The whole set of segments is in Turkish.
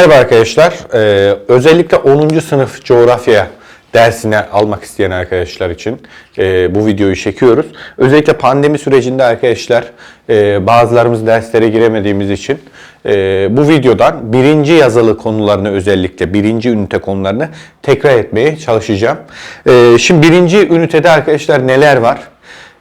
Merhaba arkadaşlar. Ee, özellikle 10. sınıf coğrafya dersine almak isteyen arkadaşlar için e, bu videoyu çekiyoruz. Özellikle pandemi sürecinde arkadaşlar e, bazılarımız derslere giremediğimiz için e, bu videodan birinci yazılı konularını özellikle birinci ünite konularını tekrar etmeye çalışacağım. E, şimdi birinci ünitede arkadaşlar neler var?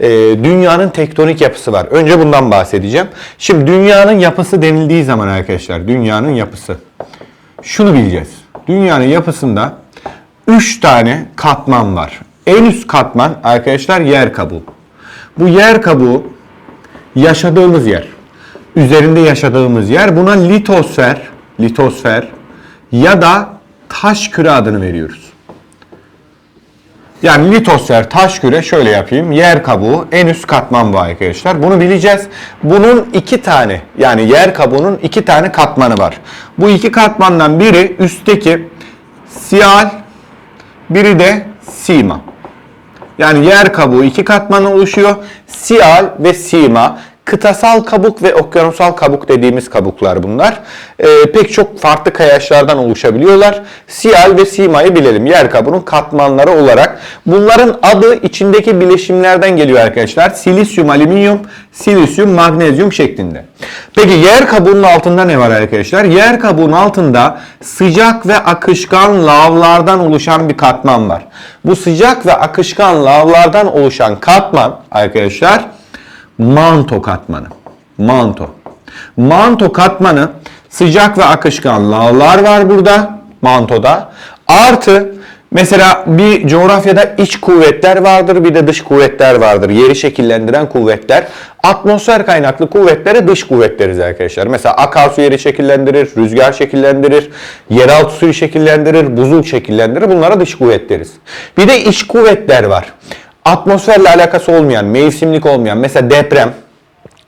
E, dünyanın tektonik yapısı var. Önce bundan bahsedeceğim. Şimdi dünyanın yapısı denildiği zaman arkadaşlar, dünyanın yapısı. Şunu bileceğiz. Dünyanın yapısında 3 tane katman var. En üst katman arkadaşlar yer kabuğu. Bu yer kabuğu yaşadığımız yer. Üzerinde yaşadığımız yer. Buna litosfer, litosfer ya da taş küre adını veriyoruz. Yani litosfer, taş küre şöyle yapayım. Yer kabuğu en üst katman bu arkadaşlar. Bunu bileceğiz. Bunun iki tane yani yer kabuğunun iki tane katmanı var. Bu iki katmandan biri üstteki siyal, biri de sima. Yani yer kabuğu iki katman oluşuyor. Siyal ve sima. Kıtasal kabuk ve okyanusal kabuk dediğimiz kabuklar bunlar. Ee, pek çok farklı kayaçlardan oluşabiliyorlar. Siyal ve simayı bilelim. Yer kabuğunun katmanları olarak. Bunların adı içindeki bileşimlerden geliyor arkadaşlar. Silisyum, alüminyum, silisyum, magnezyum şeklinde. Peki yer kabuğunun altında ne var arkadaşlar? Yer kabuğunun altında sıcak ve akışkan lavlardan oluşan bir katman var. Bu sıcak ve akışkan lavlardan oluşan katman arkadaşlar manto katmanı. Manto. Manto katmanı sıcak ve akışkan lavlar var burada mantoda. Artı mesela bir coğrafyada iç kuvvetler vardır bir de dış kuvvetler vardır. Yeri şekillendiren kuvvetler. Atmosfer kaynaklı kuvvetlere dış kuvvet deriz arkadaşlar. Mesela akarsu yeri şekillendirir, rüzgar şekillendirir, yeraltı suyu şekillendirir, buzul şekillendirir. Bunlara dış kuvvet deriz. Bir de iç kuvvetler var atmosferle alakası olmayan, mevsimlik olmayan mesela deprem,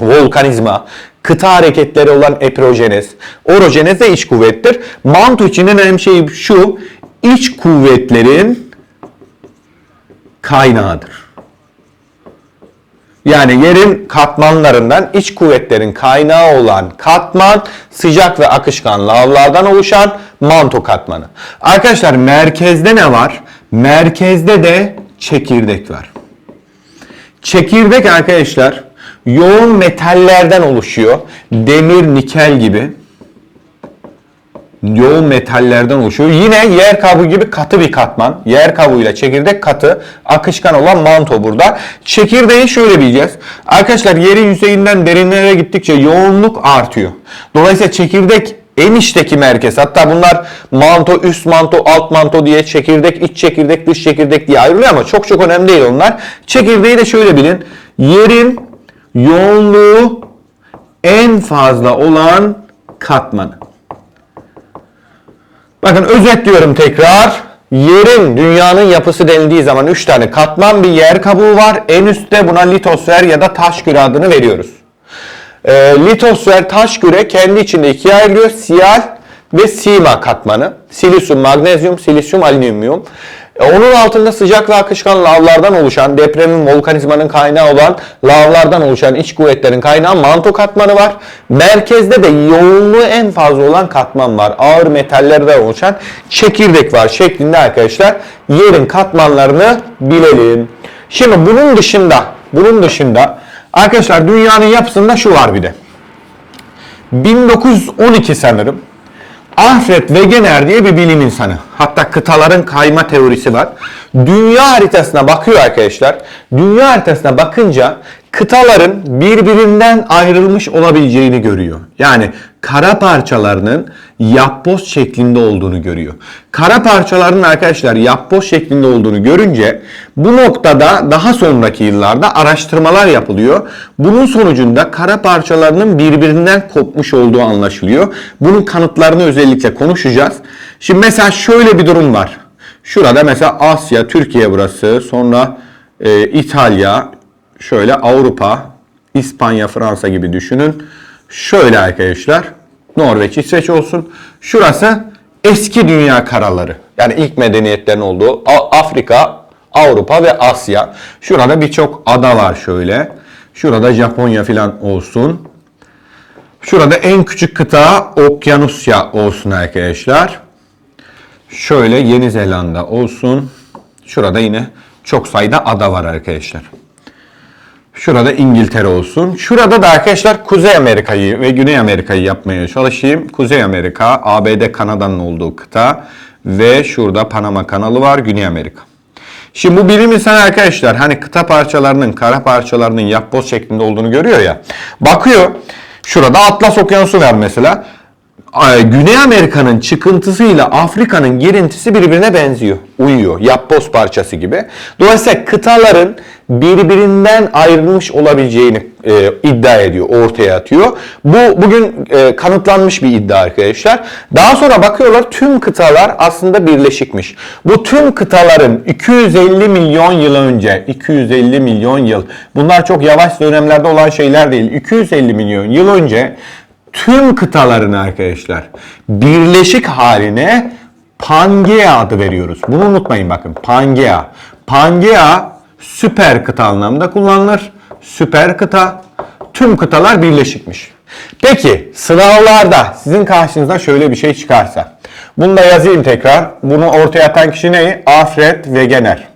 volkanizma, kıta hareketleri olan epirojenez, orojenez de iç kuvvettir. Manto için en önemli şey şu, iç kuvvetlerin kaynağıdır. Yani yerin katmanlarından iç kuvvetlerin kaynağı olan katman sıcak ve akışkan lavlardan oluşan manto katmanı. Arkadaşlar merkezde ne var? Merkezde de çekirdek var. Çekirdek arkadaşlar yoğun metallerden oluşuyor. Demir, nikel gibi yoğun metallerden oluşuyor. Yine yer kabuğu gibi katı bir katman. Yer kabuğuyla çekirdek katı, akışkan olan manto burada. Çekirdeği şöyle bileceğiz. Arkadaşlar yerin yüzeyinden derinlere gittikçe yoğunluk artıyor. Dolayısıyla çekirdek en içteki merkez. Hatta bunlar manto, üst manto, alt manto diye çekirdek, iç çekirdek, dış çekirdek diye ayrılıyor ama çok çok önemli değil onlar. Çekirdeği de şöyle bilin. Yerin yoğunluğu en fazla olan katmanı. Bakın özetliyorum tekrar. Yerin, dünyanın yapısı denildiği zaman 3 tane katman bir yer kabuğu var. En üstte buna litosfer ya da taş küre adını veriyoruz. E, litosfer taş küre kendi içinde ikiye ayrılıyor. Siyal ve sima katmanı. Silisyum, magnezyum, silisyum, alüminyum. E, onun altında sıcak ve akışkan lavlardan oluşan, depremin, volkanizmanın kaynağı olan lavlardan oluşan iç kuvvetlerin kaynağı manto katmanı var. Merkezde de yoğunluğu en fazla olan katman var. Ağır metallerden oluşan çekirdek var şeklinde arkadaşlar. Yerin katmanlarını bilelim. Şimdi bunun dışında, bunun dışında arkadaşlar dünyanın yapısında şu var bir de. 1912 sanırım. Alfred Wegener diye bir bilim insanı. Hatta kıtaların kayma teorisi var. Dünya haritasına bakıyor arkadaşlar. Dünya haritasına bakınca kıtaların birbirinden ayrılmış olabileceğini görüyor. Yani kara parçalarının yapboz şeklinde olduğunu görüyor. Kara parçaların arkadaşlar yapboz şeklinde olduğunu görünce bu noktada daha sonraki yıllarda araştırmalar yapılıyor. Bunun sonucunda kara parçalarının birbirinden kopmuş olduğu anlaşılıyor. Bunun kanıtlarını özellikle konuşacağız. Şimdi mesela şöyle bir durum var. Şurada mesela Asya, Türkiye burası, sonra e, İtalya, şöyle Avrupa, İspanya, Fransa gibi düşünün. Şöyle arkadaşlar, Norveç, İsveç olsun. Şurası eski dünya karaları. Yani ilk medeniyetlerin olduğu Afrika, Avrupa ve Asya. Şurada birçok ada var şöyle. Şurada Japonya falan olsun. Şurada en küçük kıta Okyanusya olsun arkadaşlar. Şöyle Yeni Zelanda olsun. Şurada yine çok sayıda ada var arkadaşlar. Şurada İngiltere olsun. Şurada da arkadaşlar Kuzey Amerika'yı ve Güney Amerika'yı yapmaya çalışayım. Kuzey Amerika, ABD, Kanada'nın olduğu kıta ve şurada Panama kanalı var, Güney Amerika. Şimdi bu bilim insanı arkadaşlar hani kıta parçalarının, kara parçalarının yapboz şeklinde olduğunu görüyor ya. Bakıyor, şurada Atlas Okyanusu var mesela. Ay, Güney Amerika'nın çıkıntısıyla Afrika'nın girintisi birbirine benziyor. Uyuyor. Yapboz parçası gibi. Dolayısıyla kıtaların birbirinden ayrılmış olabileceğini e, iddia ediyor, ortaya atıyor. Bu bugün e, kanıtlanmış bir iddia arkadaşlar. Daha sonra bakıyorlar tüm kıtalar aslında birleşikmiş. Bu tüm kıtaların 250 milyon yıl önce, 250 milyon yıl, bunlar çok yavaş dönemlerde olan şeyler değil. 250 milyon yıl önce tüm kıtaların arkadaşlar birleşik haline Pangea adı veriyoruz. Bunu unutmayın bakın. Pangea. Pangea süper kıta anlamında kullanılır. Süper kıta. Tüm kıtalar birleşikmiş. Peki sınavlarda sizin karşınıza şöyle bir şey çıkarsa. Bunu da yazayım tekrar. Bunu ortaya atan kişi ne? Alfred Wegener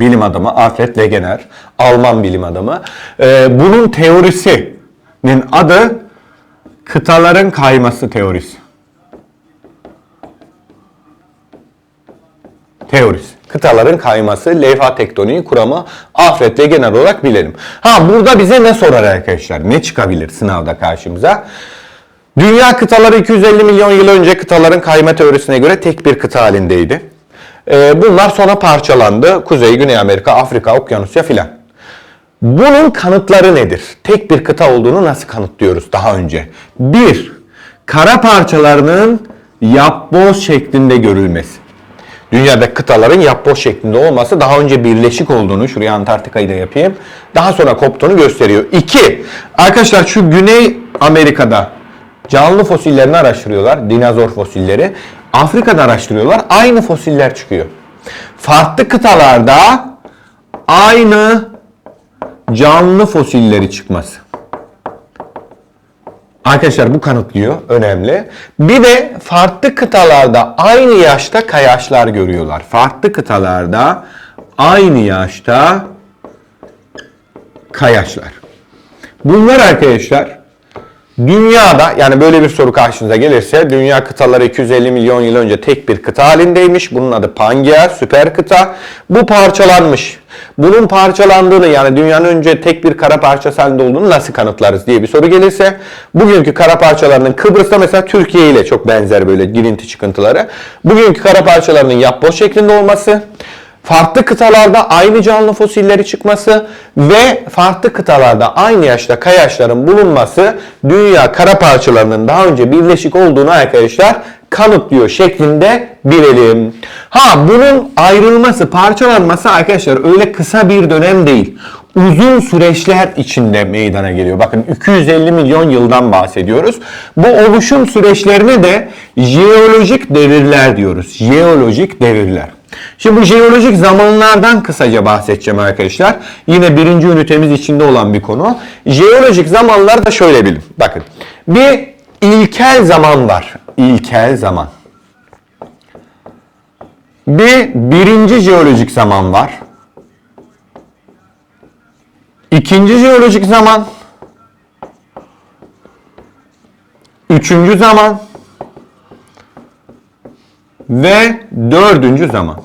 bilim adamı Alfred Wegener, Alman bilim adamı. Ee, bunun teorisinin adı kıtaların kayması teorisi. Teorisi. Kıtaların kayması, levha tektoniği kuramı Alfred Wegener olarak bilelim. Ha burada bize ne sorar arkadaşlar? Ne çıkabilir sınavda karşımıza? Dünya kıtaları 250 milyon yıl önce kıtaların kayma teorisine göre tek bir kıta halindeydi. Ee, bunlar sonra parçalandı. Kuzey, Güney Amerika, Afrika, Okyanusya filan. Bunun kanıtları nedir? Tek bir kıta olduğunu nasıl kanıtlıyoruz daha önce? Bir, kara parçalarının yapboz şeklinde görülmesi. Dünyada kıtaların yapboz şeklinde olması daha önce birleşik olduğunu, şuraya Antarktika'yı da yapayım, daha sonra koptuğunu gösteriyor. İki, arkadaşlar şu Güney Amerika'da canlı fosillerini araştırıyorlar, dinozor fosilleri. Afrika'da araştırıyorlar, aynı fosiller çıkıyor. Farklı kıtalarda aynı canlı fosilleri çıkması. Arkadaşlar bu kanıtlıyor. Önemli. Bir de farklı kıtalarda aynı yaşta kayaçlar görüyorlar. Farklı kıtalarda aynı yaşta kayaçlar. Bunlar arkadaşlar dünyada yani böyle bir soru karşınıza gelirse dünya kıtaları 250 milyon yıl önce tek bir kıta halindeymiş. Bunun adı Pangea süper kıta. Bu parçalanmış. Bunun parçalandığını yani dünyanın önce tek bir kara parçası halinde olduğunu nasıl kanıtlarız diye bir soru gelirse bugünkü kara parçalarının Kıbrıs'ta mesela Türkiye ile çok benzer böyle girinti çıkıntıları. Bugünkü kara parçalarının yapboz şeklinde olması, farklı kıtalarda aynı canlı fosilleri çıkması ve farklı kıtalarda aynı yaşta kayaçların bulunması dünya kara parçalarının daha önce birleşik olduğunu arkadaşlar kanıtlıyor şeklinde bilelim. Ha bunun ayrılması, parçalanması arkadaşlar öyle kısa bir dönem değil. Uzun süreçler içinde meydana geliyor. Bakın 250 milyon yıldan bahsediyoruz. Bu oluşum süreçlerine de jeolojik devirler diyoruz. Jeolojik devirler. Şimdi bu jeolojik zamanlardan kısaca bahsedeceğim arkadaşlar. Yine birinci ünitemiz içinde olan bir konu. Jeolojik zamanlar da şöyle bilin. Bakın bir ilkel zaman var. İlkel zaman. Bir birinci jeolojik zaman var. İkinci jeolojik zaman. Üçüncü zaman. Ve dördüncü zaman.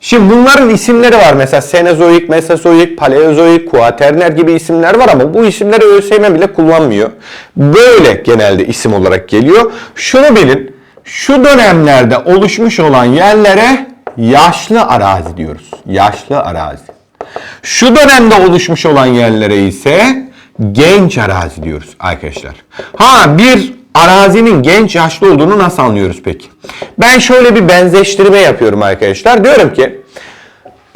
Şimdi bunların isimleri var. Mesela Senezoik, Mesozoik, Paleozoik, Kuaterner gibi isimler var ama bu isimleri ÖSYM bile kullanmıyor. Böyle genelde isim olarak geliyor. Şunu bilin. Şu dönemlerde oluşmuş olan yerlere yaşlı arazi diyoruz. Yaşlı arazi. Şu dönemde oluşmuş olan yerlere ise genç arazi diyoruz arkadaşlar. Ha bir arazinin genç yaşlı olduğunu nasıl anlıyoruz peki? Ben şöyle bir benzeştirme yapıyorum arkadaşlar. Diyorum ki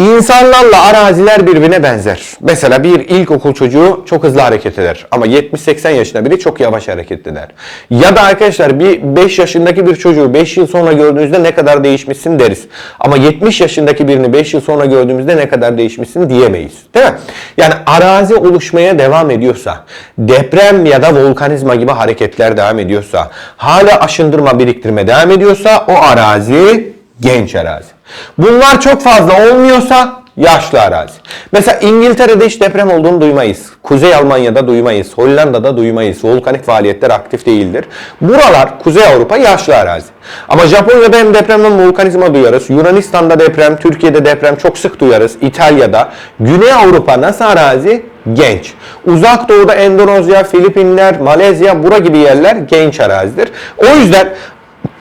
İnsanlarla araziler birbirine benzer. Mesela bir ilkokul çocuğu çok hızlı hareket eder. Ama 70-80 yaşında biri çok yavaş hareket eder. Ya da arkadaşlar bir 5 yaşındaki bir çocuğu 5 yıl sonra gördüğünüzde ne kadar değişmişsin deriz. Ama 70 yaşındaki birini 5 yıl sonra gördüğümüzde ne kadar değişmişsin diyemeyiz. Değil mi? Yani arazi oluşmaya devam ediyorsa, deprem ya da volkanizma gibi hareketler devam ediyorsa, hala aşındırma biriktirme devam ediyorsa o arazi genç arazi. Bunlar çok fazla olmuyorsa yaşlı arazi. Mesela İngiltere'de hiç deprem olduğunu duymayız. Kuzey Almanya'da duymayız. Hollanda'da duymayız. Volkanik faaliyetler aktif değildir. Buralar Kuzey Avrupa yaşlı arazi. Ama Japonya'da hem deprem hem volkanizma duyarız. Yunanistan'da deprem, Türkiye'de deprem çok sık duyarız. İtalya'da. Güney Avrupa nasıl arazi? Genç. Uzak Doğu'da Endonezya, Filipinler, Malezya, bura gibi yerler genç arazidir. O yüzden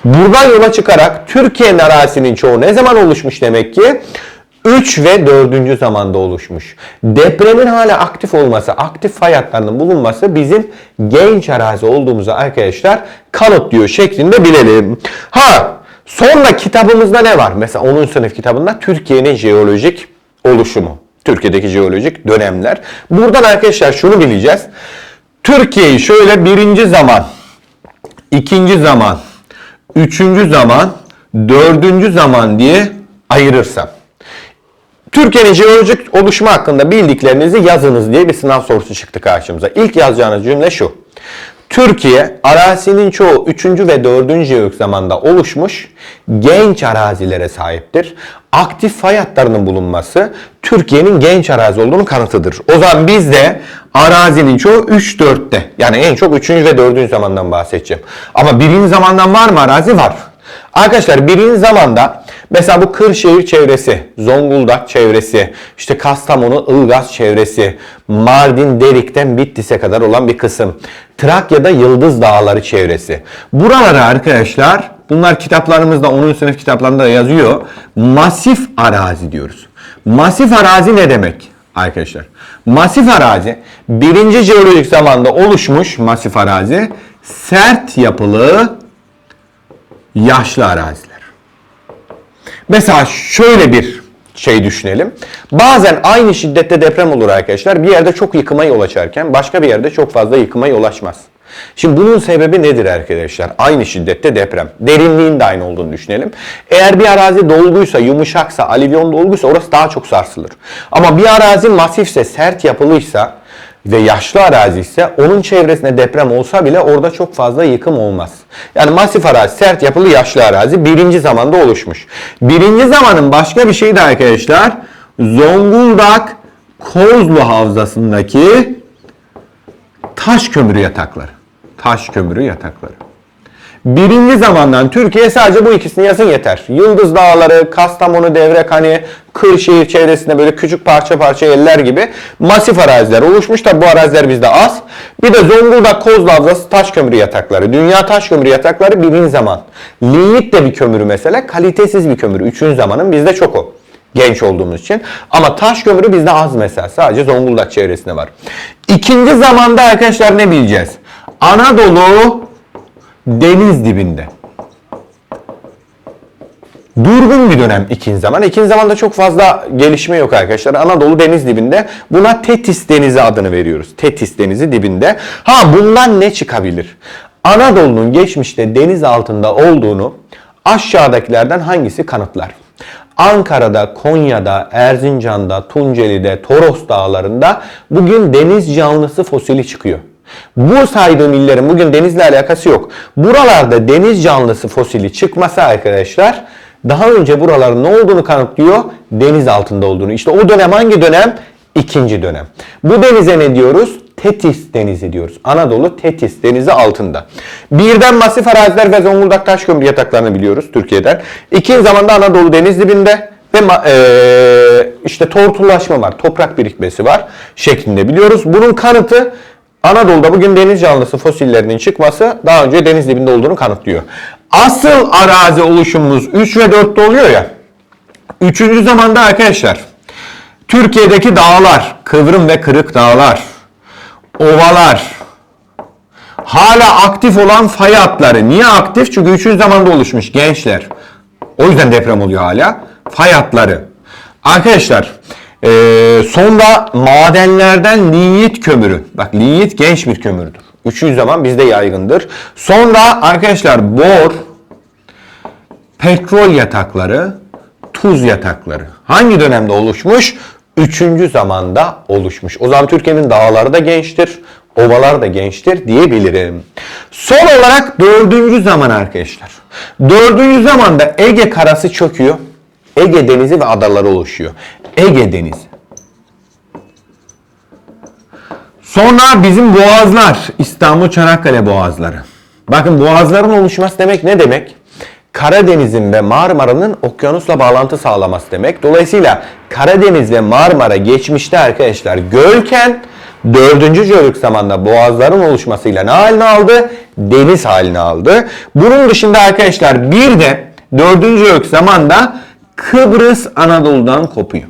Buradan yola çıkarak Türkiye'nin arazisinin çoğu ne zaman oluşmuş demek ki? 3 ve 4. zamanda oluşmuş. Depremin hala aktif olması, aktif fay bulunması bizim genç arazi olduğumuzu arkadaşlar kanıtlıyor şeklinde bilelim. Ha sonra kitabımızda ne var? Mesela 10. sınıf kitabında Türkiye'nin jeolojik oluşumu. Türkiye'deki jeolojik dönemler. Buradan arkadaşlar şunu bileceğiz. Türkiye'yi şöyle birinci zaman, ikinci zaman, üçüncü zaman, dördüncü zaman diye ayırırsam. Türkiye'nin jeolojik oluşumu hakkında bildiklerinizi yazınız diye bir sınav sorusu çıktı karşımıza. İlk yazacağınız cümle şu. Türkiye arazinin çoğu 3. ve 4. jeolojik zamanda oluşmuş genç arazilere sahiptir. Aktif fay hatlarının bulunması Türkiye'nin genç arazi olduğunu kanıtıdır. O zaman biz de arazinin çoğu 3-4'te yani en çok 3. ve 4. zamandan bahsedeceğim. Ama 1. zamandan var mı arazi? Var. Arkadaşlar birinci zamanda mesela bu Kırşehir çevresi, Zonguldak çevresi, işte Kastamonu, Ilgaz çevresi, Mardin, Derik'ten Bitlis'e kadar olan bir kısım. Trakya'da Yıldız Dağları çevresi. Buralara arkadaşlar bunlar kitaplarımızda 10. sınıf kitaplarında da yazıyor. Masif arazi diyoruz. Masif arazi ne demek? Arkadaşlar masif arazi birinci jeolojik zamanda oluşmuş masif arazi sert yapılı yaşlı araziler. Mesela şöyle bir şey düşünelim. Bazen aynı şiddette deprem olur arkadaşlar. Bir yerde çok yıkıma yol açarken başka bir yerde çok fazla yıkıma yol açmaz. Şimdi bunun sebebi nedir arkadaşlar? Aynı şiddette deprem. Derinliğin de aynı olduğunu düşünelim. Eğer bir arazi dolguysa, yumuşaksa, alivyon dolguysa orası daha çok sarsılır. Ama bir arazi masifse, sert yapılıysa ve yaşlı arazi ise onun çevresinde deprem olsa bile orada çok fazla yıkım olmaz. Yani masif arazi, sert yapılı yaşlı arazi birinci zamanda oluşmuş. Birinci zamanın başka bir şeyi de arkadaşlar Zonguldak Kozlu Havzası'ndaki taş kömürü yatakları. Taş kömürü yatakları. Birinci zamandan Türkiye sadece bu ikisini yazın yeter. Yıldız Dağları, Kastamonu, Devrekhani, Kırşehir çevresinde böyle küçük parça parça yerler gibi masif araziler oluşmuş da bu araziler bizde az. Bir de Zonguldak Kozlu taş kömürü yatakları. Dünya taş kömürü yatakları birinci zaman. Lignit de bir kömürü mesela. Kalitesiz bir kömürü. Üçüncü zamanın bizde çok o genç olduğumuz için. Ama taş kömürü bizde az mesela. Sadece Zonguldak çevresinde var. İkinci zamanda arkadaşlar ne bileceğiz? Anadolu deniz dibinde. Durgun bir dönem ikinci zaman. İkinci zamanda çok fazla gelişme yok arkadaşlar. Anadolu deniz dibinde. Buna Tetis Denizi adını veriyoruz. Tetis Denizi dibinde. Ha bundan ne çıkabilir? Anadolu'nun geçmişte deniz altında olduğunu aşağıdakilerden hangisi kanıtlar? Ankara'da, Konya'da, Erzincan'da, Tunceli'de, Toros dağlarında bugün deniz canlısı fosili çıkıyor. Bu saydığım illerin bugün denizle alakası yok. Buralarda deniz canlısı fosili çıkması arkadaşlar daha önce buraların ne olduğunu kanıtlıyor? Deniz altında olduğunu. İşte o dönem hangi dönem? İkinci dönem. Bu denize ne diyoruz? Tetis Denizi diyoruz. Anadolu Tetis Denizi altında. Birden masif araziler ve Zonguldak taş kömür yataklarını biliyoruz Türkiye'den. İkinci zamanda Anadolu deniz dibinde ve e, işte tortullaşma var, toprak birikmesi var şeklinde biliyoruz. Bunun kanıtı Anadolu'da bugün deniz canlısı fosillerinin çıkması daha önce deniz dibinde olduğunu kanıtlıyor. Asıl arazi oluşumumuz 3 ve 4'te oluyor ya. Üçüncü zamanda arkadaşlar Türkiye'deki dağlar, kıvrım ve kırık dağlar, ovalar, hala aktif olan fay hatları. Niye aktif? Çünkü üçüncü zamanda oluşmuş gençler. O yüzden deprem oluyor hala. Fay hatları. Arkadaşlar eee, sonra madenlerden linyit kömürü. Bak linyit genç bir kömürdür. 300 zaman bizde yaygındır. Sonra arkadaşlar bor, petrol yatakları, tuz yatakları. Hangi dönemde oluşmuş? Üçüncü zamanda oluşmuş. O zaman Türkiye'nin dağları da gençtir, ovalar da gençtir diyebilirim. Son olarak dördüncü zaman arkadaşlar. Dördüncü zamanda Ege karası çöküyor. Ege denizi ve adaları oluşuyor. Ege denizi. Sonra bizim boğazlar, İstanbul Çanakkale boğazları. Bakın boğazların oluşması demek ne demek? Karadeniz'in ve Marmara'nın okyanusla bağlantı sağlaması demek. Dolayısıyla Karadeniz ve Marmara geçmişte arkadaşlar gölken 4. Jeolojik zamanda boğazların oluşmasıyla ne haline aldı? Deniz haline aldı. Bunun dışında arkadaşlar bir de 4. Jeolojik zamanda Kıbrıs Anadolu'dan kopuyor.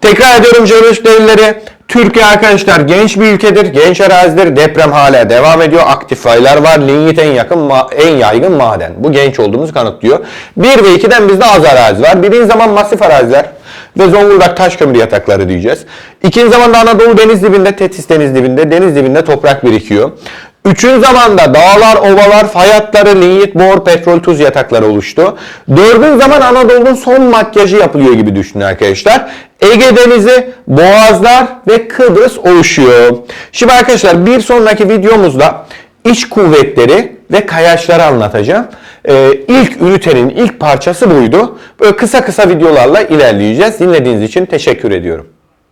Tekrar ediyorum jeolojik delilleri. Türkiye arkadaşlar genç bir ülkedir, genç arazidir. Deprem hala devam ediyor. Aktif faylar var. Lignit en yakın, en yaygın maden. Bu genç olduğumuzu kanıtlıyor. 1 ve 2'den bizde az arazi var. Birinci zaman masif araziler ve Zonguldak taş kömürü yatakları diyeceğiz. İkinci zamanda Anadolu deniz dibinde, Tetis deniz dibinde, deniz dibinde toprak birikiyor. Üçüncü zamanda dağlar, ovalar, fay hatları, linyit, bor, petrol, tuz yatakları oluştu. Dördüncü zaman Anadolu'nun son makyajı yapılıyor gibi düşünün arkadaşlar. Ege Denizi, Boğazlar ve Kıbrıs oluşuyor. Şimdi arkadaşlar bir sonraki videomuzda iç kuvvetleri ve kayaçları anlatacağım. Ee, ilk ünitenin ilk parçası buydu. Böyle kısa kısa videolarla ilerleyeceğiz. Dinlediğiniz için teşekkür ediyorum.